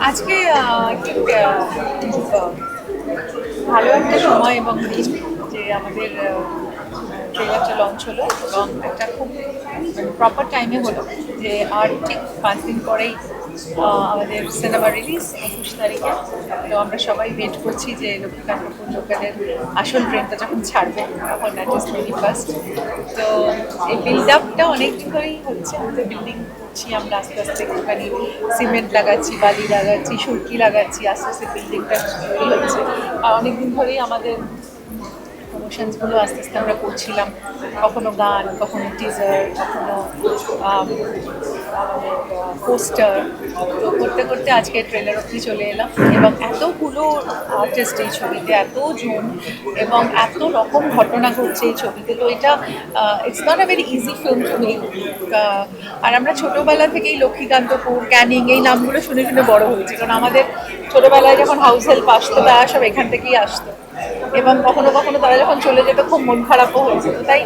আজকে ঠিক ভালো একটা সময় এবং যে আমাদের ট্রেলারটা লঞ্চ হলো এবং একটা খুব প্রপার টাইমে হলো যে আর ঠিক পাঁচ দিন পরেই আমাদের সিনেমা রিলিজ একুশ তারিখে। তো আমরা সবাই ওয়েট করছি যে লক্ষ্মীকান্ত পুঞ্জকারের আসল ট্রেনটা যখন ছাড়বে, তখন দ্যাট ইজ ফার্স্ট তো এই বিল্ড আপটা অনেক ধরেই হচ্ছে। আমাদের বিল্ডিং করছি আমরা আস্তে আস্তে একটুখানি। সিমেন্ট লাগাচ্ছি, বালি লাগাচ্ছি, সুরকি লাগাচ্ছি, আস্তে আস্তে বিল্ডিংটা তৈরি হচ্ছে। আর অনেকদিন ধরেই আমাদের প্রমোশনসগুলো আস্তে আস্তে আমরা করছিলাম। কখনো গান, কখনো টিজার কখনো পোস্টার। তো করতে করতে আজকে ট্রেলার অবধি চলে এলাম এবং এতগুলো আর্টিস্ট এই ছবিতে, এত জন এবং এত রকম ঘটনা ঘটছে এই ছবিতে। তো এটা it's not a very easy film to make আর আমরা ছোটোবেলা থেকেই লক্ষ্মীকান্তপুর, ক্যানিং এই নামগুলো শুনে শুনে বড় হয়েছি। কারণ আমাদের ছোটোবেলায় যখন হাউস হেল্প আসতো, তারা সব এখান থেকেই আসতো। এবং কখনো কখনো তারা যখন চলে যেত, খুব মন খারাপও হয়েছিল তাই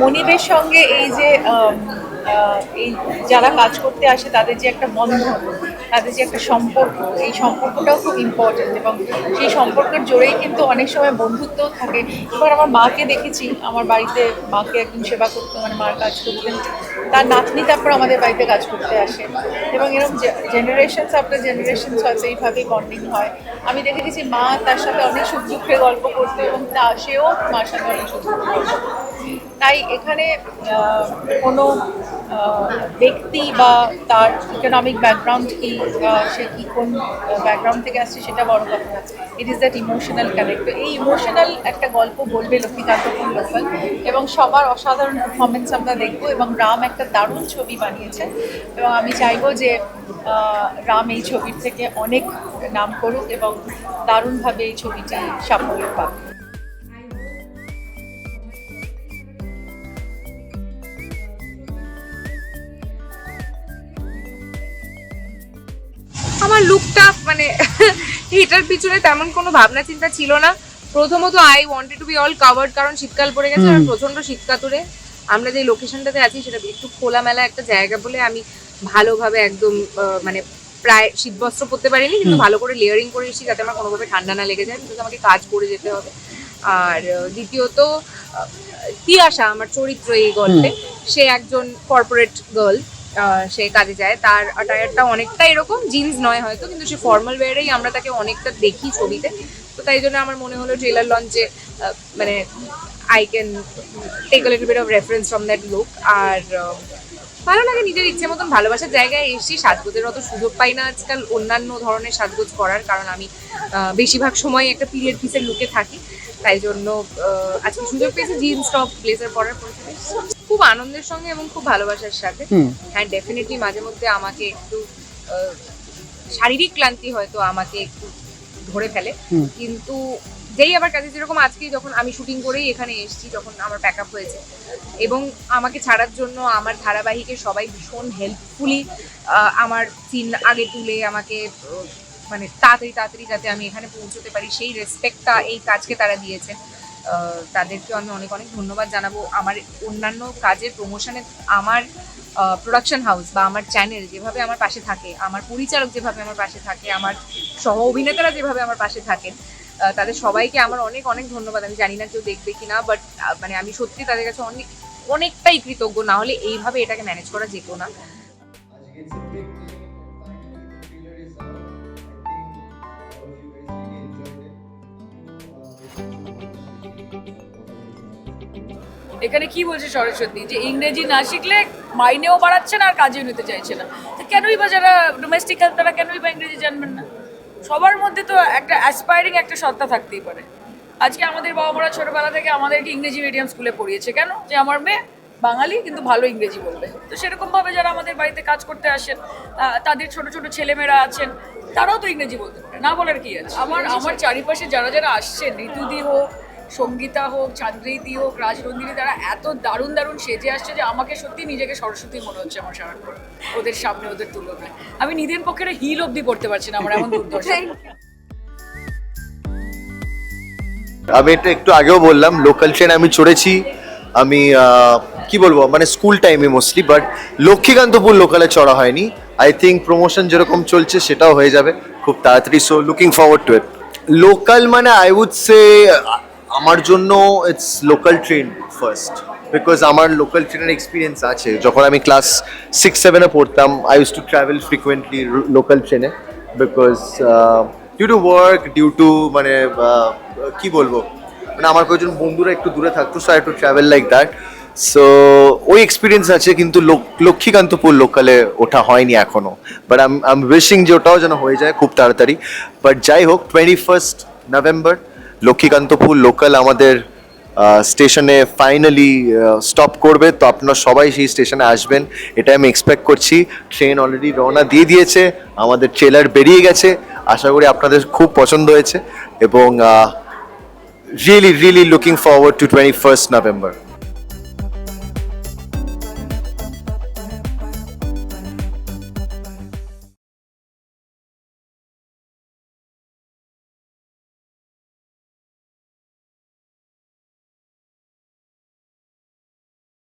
মনিবের সঙ্গে এই যে এই যারা কাজ করতে আসে, তাদের যে একটা বন্ধন, তাদের যে একটা সম্পর্ক, এই সম্পর্কটাও খুব ইম্পর্টেন্ট এবং সেই সম্পর্কের জোরেই কিন্তু অনেক সময় বন্ধুত্বও থাকে। এবার আমার মাকে দেখেছি, আমার বাড়িতে মাকে একদিন সেবা করতো মানে মার কাজ করতেন। তার নাতনি তারপর আমাদের বাড়িতে কাজ করতে আসে। এবং এরকম জেনারেশনস আফটার জেনারেশনস হয়তো এইভাবেই বন্ডিং হয়। আমি দেখেছি যে মা তার সাথে অনেক সুখ দুঃখের গল্প করতো এবং তা সেও মার সাথে অনেক সুখ তাই এখানে কোনো ব্যক্তি বা তার ইকোনমিক ব্যাকগ্রাউন্ড কি সে কি কোন ব্যাকগ্রাউন্ড থেকে আসছে সেটা বড় কথা। না it is that emotional connect এই ইমোশনাল একটা গল্প বলবে লক্ষ্মীকান্ত লোকাল এবং সবার অসাধারণ পারফরমেন্স আমরা দেখব এবং রাম একটা দারুণ ছবি বানিয়েছে এবং আমি চাইব যে রাম এই ছবির থেকে অনেক নাম করুক এবং দারুণভাবে এই ছবিটি সাফল্য পাক। আমার লুকটা মানে এটার পিছনে তেমন কোনো ভাবনা চিন্তা ছিল না। প্রথমত I wanted to be all covered কারণ শীতকাল পড়ে গেছে আর প্রচণ্ড শীতকাতুরে আমরা যে লোকেশনটাতে আছি সেটা একটু খোলামেলা একটা জায়গা বলে আমি ভালোভাবে একদম মানে প্রায় শীতবস্ত্র পরতে পারিনি কিন্তু ভালো করে লেয়ারিং করে এসেছি যাতে আমার কোনোভাবে ঠান্ডা না লেগে যায় কিন্তু আমাকে কাজ করে যেতে হবে। আর দ্বিতীয়ত তিয়াশা আমার চরিত্র এই গল্পে সে একজন কর্পোরেট গার্ল সে কাজে যায়। তার অ্যাটায়ারটা অনেকটা এরকম জিন্স নয় হয়তো, কিন্তু সে ফর্মাল ওয়ারেই আমরা তাকে অনেকটা দেখি ছবিতে। তো তাই জন্য আমার মনে হলো ট্রেলার লঞ্চে মানে I can take little bit of reference from that look আর ভালো লাগে নিজের ইচ্ছে মতন ভালোবাসার জায়গায় এসেছি সাজগোজের অত সুযোগ পাই না আজকাল অন্যান্য ধরনের সাজগোজ করার, কারণ আমি বেশিরভাগ সময় একটা পিরিয়ড পিসের লুকে থাকি। তাই জন্য আজকে সুযোগ পেয়েছি জিন্স টপ ব্লেজার পরার পরে খুব আনন্দের সঙ্গে এবং খুব ভালোবাসার সাথে। হ্যাঁ ডেফিনেটলি মাঝে মধ্যে আমাকে একটু শারীরিক ক্লান্তি হয়তো আমাকে একটু ধরে ফেলে। কিন্তু যেই আবার কাজে যেরকম আজকে যখন আমি শুটিং করেই এখানে এসেছি যখন আমার প্যাক আপ হয়েছে। এবং আমাকে ছাড়ার জন্য আমার ধারাবাহিকের সবাই ভীষণ হেল্পফুলি আমার সিন আগে তুলে আমাকে মানে তাড়াতাড়ি তাড়াতাড়ি যাতে আমি এখানে পৌঁছতে পারি সেই রেসপেক্টটা এই কাজকে তারা দিয়েছেন। আহ, তাদেরকেও আমি অনেক অনেক ধন্যবাদ জানাব। আমার অন্যান্য কাজের প্রমোশনে আমার প্রোডাকশন হাউস বা আমার চ্যানেল যেভাবে আমার পাশে থাকে আমার পরিচালক যেভাবে আমার পাশে থাকে আমার সহ অভিনেতারা যেভাবে আমার পাশে থাকেন তাদের সবাইকে আমার অনেক অনেক ধন্যবাদ। আমি জানি না কেউ দেখবে কি না বাট মানে আমি সত্যি তাদের কাছে অনেক অনেকটাই কৃতজ্ঞ। না হলে এইভাবে এটাকে ম্যানেজ করা যেত না। It's a এখানে কি বলছে সরস্বতী? যে ইংরেজি না শিখলে মাইনেও বাড়াচ্ছে না আর কাজেও নিতে চাইছে না। তো কেনই বা যারা ডোমেস্টিক হেল্প তারা কেনই বা ইংরেজি জানবেন না? সবার মধ্যে তো একটা অ্যাসপায়ারিং একটা সত্তা থাকতেই পারে। আজকে আমাদের বাবা মারা ছোটবেলা থেকে আমাদেরকে ইংরেজি মিডিয়াম স্কুলে পড়িয়েছে। কেন? যে আমার মেয়ে বাঙালি, কিন্তু ভালো ইংরেজি বলবে। তো সেরকমভাবে যারা আমাদের বাড়িতে কাজ করতে আসেন তাদের ছোট ছোট ছেলেমেয়েরা আছেন, তারাও তো ইংরেজি বলতে পারে। না বলার কি আছে? আমার আমার চারিপাশে যারা যারা আসছেন, ঋতুদি হোক সঙ্গীতা হোক চান্দ্রিদি হোক রাজনন্দিনী তারা এত দারুণ দারুণ সেজে আসছে যে আমাকে সত্যি নিজেকে সরস্বতী মনে হচ্ছে আমার সারাক্ষণ ওদের সামনে ওদের তুলনায়। আমি নিজের পক্ষে হিল অবধি পড়তে পারছি না আমার এমন দুর্দশা। আমি এটা একটু আগেও বললাম লোকাল ট্রেন আমি চড়েছি আমি কি বলব মানে স্কুল টাইমে মোস্টলি বাট লক্ষ্মীকান্তপুর লোকালে চড়া হয়নি। আই থিঙ্ক প্রমোশন যেরকম চলছে সেটাও হয়ে যাবে। খুব তাড়াতাড়ি so looking forward to it local মানে আই উড সে আমার জন্য it's local train first because আমার লোকাল ট্রেনের এক্সপিরিয়েন্স আছে। যখন আমি ক্লাস সিক্স সেভেনে পড়তাম I use to travel frequently local ট্রেনে because due to work due to মানে আহ, কি বলব? মানে আমার কয়েকজন বন্ধুরা একটু দূরে থাকতো so I to travel like that so ওই এক্সপিরিয়েন্স আছে কিন্তু লক্ষ্মীকান্তপুর লোকালে ওঠা হয়নি এখনও বাট আম আম উইশিং যে ওটাও যেন হয়ে যায় খুব তাড়াতাড়ি। বাট যাই হোক twenty first November Lakshmikantapur local আমাদের স্টেশনে ফাইনালি স্টপ করবে। তো আপনারা সবাই সেই স্টেশনে আসবেন। এটা আমি এক্সপেক্ট করছি। ট্রেন অলরেডি রওনা দিয়ে দিয়েছে। আমাদের ট্রেলার বেরিয়ে গেছে। আশা করি আপনাদের খুব পছন্দ হয়েছে। এবং really really looking forward to twenty first November